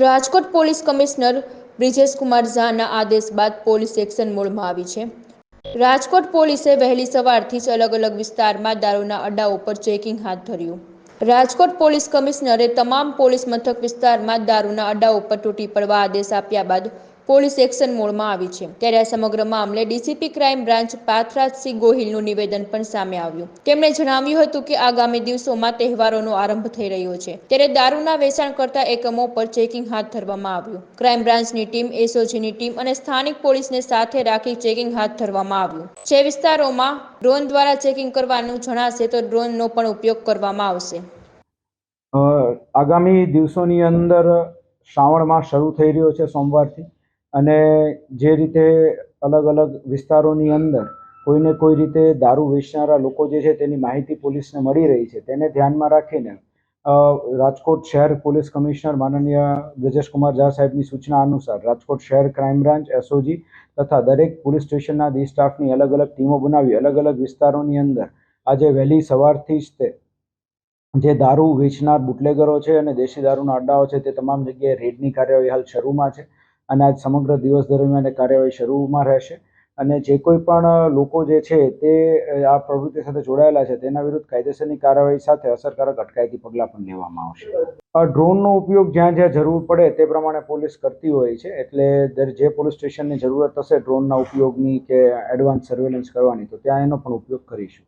Rajkot police commissioner Brijesh Kumar ઝાના આદેશ બાદ પોલીસ એક્શન મોડમાં આવી છે. રાજકોટ પોલીસે વહેલી સવારથી જ અલગ અલગ વિસ્તારમાં દારૂના અડ્ડાઓ પર ચેકિંગ હાથ ધર્યું. રાજકોટ પોલીસ કમિશનરે તમામ પોલીસ મથક વિસ્તારમાં દારૂના અડ્ડાઓ પર તૂટી પડવા આદેશ આપ્યા બાદ પોલીસ એક્શન મોડમાં આવી છે. ત્યારે આ સમગ્ર મામલે ડીસીપી ક્રાઇમ બ્રાન્ચ પાથરાજસિંહ ગોહિલનું નિવેદન પણ સામે આવ્યું. તેમણે જણાવ્યું હતું કે આગામી દિવસોમાં તહેવારોનો આરંભ થઈ રહ્યો છે. ત્યારે દારૂના વેચાણ કરતા એકમો પર ચેકિંગ હાથ ધરવામાં આવ્યું. ક્રાઇમ બ્રાન્ચની ટીમ, એસઓજીની ટીમ અને સ્થાનિક પોલીસને સાથે રાખી ચેકિંગ હાથ ધરવામાં આવ્યું. જે વિસ્તારોમાં ડ્રોન દ્વારા ચેકિંગ કરવાનું જણાશે તો ડ્રોનનો પણ ઉપયોગ કરવામાં આવશે. આગામી દિવસોની અંદર શ્રાવણ શરૂ થઈ રહ્યો છે સોમવારથી. અને જે રીતે અલગ અલગ વિસ્તારોની અંદર કોઈને કોઈ રીતે દારૂ વેચનારા લોકો જે છે તેની માહિતી પોલીસને મળી રહી છે, તેને ધ્યાનમાં રાખીને રાજકોટ શહેર પોલીસ કમિશનર માનનીય બ્રજેશકુમાર ઝા સાહેબની સૂચના અનુસાર રાજકોટ શહેર ક્રાઇમ બ્રાન્ચ એસઓજી તથા દરેક પોલીસ સ્ટેશનના દી સ્ટાફની અલગ અલગ ટીમો બનાવી અલગ અલગ વિસ્તારોની અંદર આજે વહેલી સવારથી જ તે, જે દારૂ વેચનાર બુટલેગરો છે અને દેશી દારૂના અડ્ડાઓ છે તે તમામ જગ્યાએ રેડની કાર્યવાહી હાલ શરૂમાં છે. અને આજ સમગ્ર દિવસ દરમિયાન કાર્યવાહી શરૂમાં રહેશે. અને જે કોઈ પણ લોકો જે છે તે આ પ્રવૃત્તિ સાથે જોડાયેલા છે તેના વિરુદ્ધ કાયદેસરની કાર્યવાહી સાથે અસરકારક અટકાયતી પગલાં પણ લેવામાં આવશે. ડ્રોનનો ઉપયોગ જ્યાં જ્યાં જરૂર પડે તે પ્રમાણે પોલીસ કરતી હોય છે. એટલે જે પોલીસ સ્ટેશનની જરૂરત હશે ડ્રોનના ઉપયોગની કે એડવાન્સ સર્વેલન્સ કરવાની, તો ત્યાં એનો પણ ઉપયોગ કરીશું.